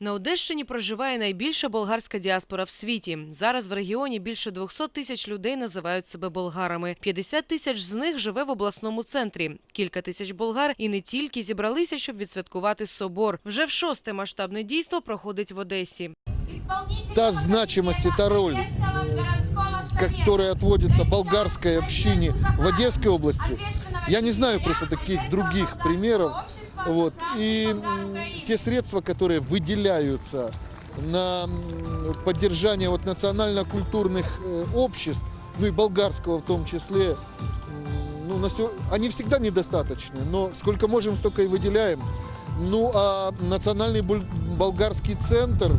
На Одещині проживає найбільша болгарська діаспора в світі. Зараз в регіоні більше 200 тисяч людей називають себе болгарами. 50 тисяч з них живе в обласному центрі. Кілька тисяч болгар і не тільки зібралися, щоб відсвяткувати собор. Вже в шосте масштабне дійство проходить в Одесі. та значимості та роль, которая отводится болгарской общине в Одесской области. Я не знаю просто таких других примеров. Вот. И те средства, которые выделяются на поддержание вот национально-культурных э, обществ, ну и болгарского в том числе, ну, на сего- они всегда недостаточны, но сколько можем, столько и выделяем. Ну а национальный болгарский центр,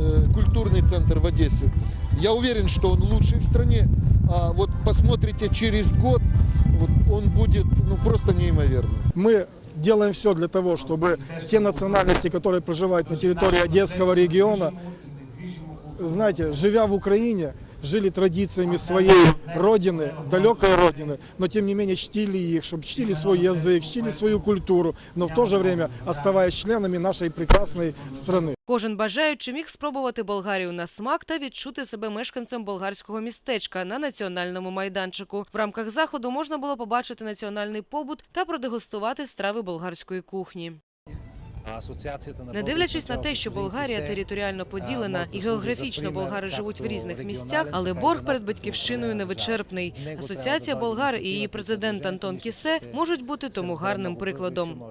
э, культурный центр в Одессе, я уверен, что он лучший в стране. А вот посмотрите через год, вот он будет ну, просто неимоверный. Мы делаем все для того, чтобы те национальности, которые проживают на территории Одесского региона, знаете, живя в Украине, жили традициями своей родины, далекой родины, но тем не менее чтили их, чтобы чтили свой язык, чтили свою культуру, но в то же время оставаясь членами нашей прекрасной страны. Кожен бажаючий міг спробувати Болгарію на смак та відчути себе мешканцем болгарського містечка на національному майданчику. В рамках заходу можна було побачити національний побут та продегустувати страви болгарської кухні. Не дивлячись на те, що Болгарія територіально поділена і географічно болгари живуть в різних місцях, але борг перед батьківщиною невичерпний. Асоціація болгар і її президент Антон Кісе можуть бути тому гарним прикладом.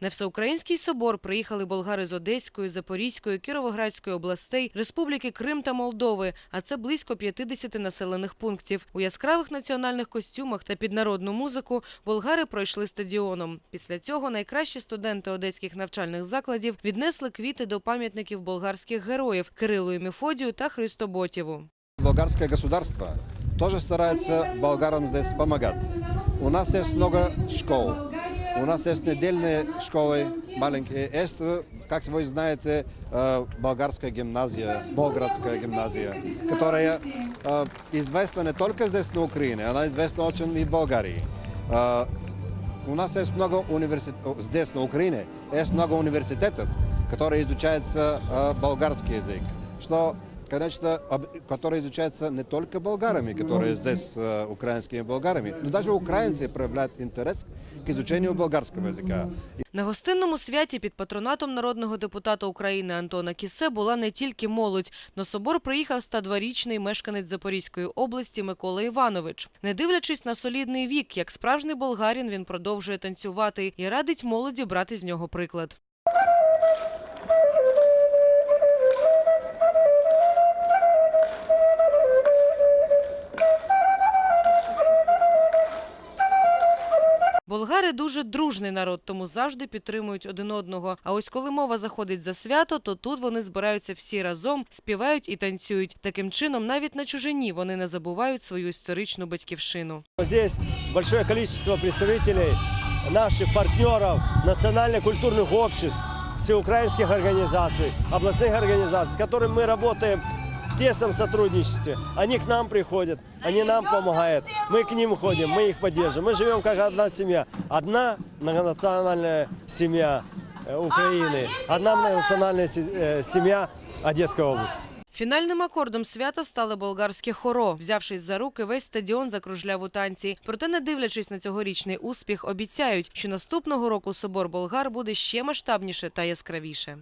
На всеукраїнський собор приїхали болгари з Одеської, Запорізької, Кіровоградської областей, Республіки Крим та Молдови. А це близько 50 населених пунктів. У яскравих національних костюмах та під народну музику болгари пройшли стадіоном. Після цього найкращі студенти одеських навчальних закладів віднесли квіти до пам'ятників болгарських героїв Кирилу і Мефодію та Христоботєву. Болгарское государство тоже старается болгарам здесь помогать. У нас есть много школ. У нас есть недельные школы маленькие. Есть, э, как вы знаете, э, болгарская гимназия, Болградская гимназия, которая э, известна не только здесь на Украине, она известна очень и в Болгарии. Э, У нас есть много университетов, здесь на Украине есть много университетов, которые изучаются э, болгарский язык, что, конечно, об- который изучается не только болгарами, которые здесь э, украинскими болгарами, но даже украинцы проявляют интерес к изучению болгарского языка. На гостинному святі під патронатом народного депутата України Антона Кісе була не тільки молодь. На собор приїхав 102-річний мешканець Запорізької області Микола Іванович. Не дивлячись на солідний вік, як справжній болгарин, він продовжує танцювати і радить молоді брати з нього приклад. Болгари дуже дружний народ, тому завжди підтримують один одного. А ось коли мова заходить за свято, то тут вони збираються всі разом, співають і танцюють. Таким чином, навіть на чужині вони не забувають свою історичну батьківщину. Здесь большое количество представителей наших партнеров, национально-культурных обществ, всеукраинских организаций, областных организаций, с которыми мы работаем в тесном сотрудничестве. Они к нам приходят, они нам помогают, мы к ним ходим, мы их поддерживаем. Мы живем как одна семья, одна многонациональная семья э, Украины, одна многонациональная се- э, семья Одесской области. Фінальним акордом свята стало болгарське хоро. Взявшись за руки, весь стадіон закружляв у танці. Проте, не дивлячись на цьогорічний успіх, обіцяють, що наступного року собор болгар буде ще масштабніше та яскравіше.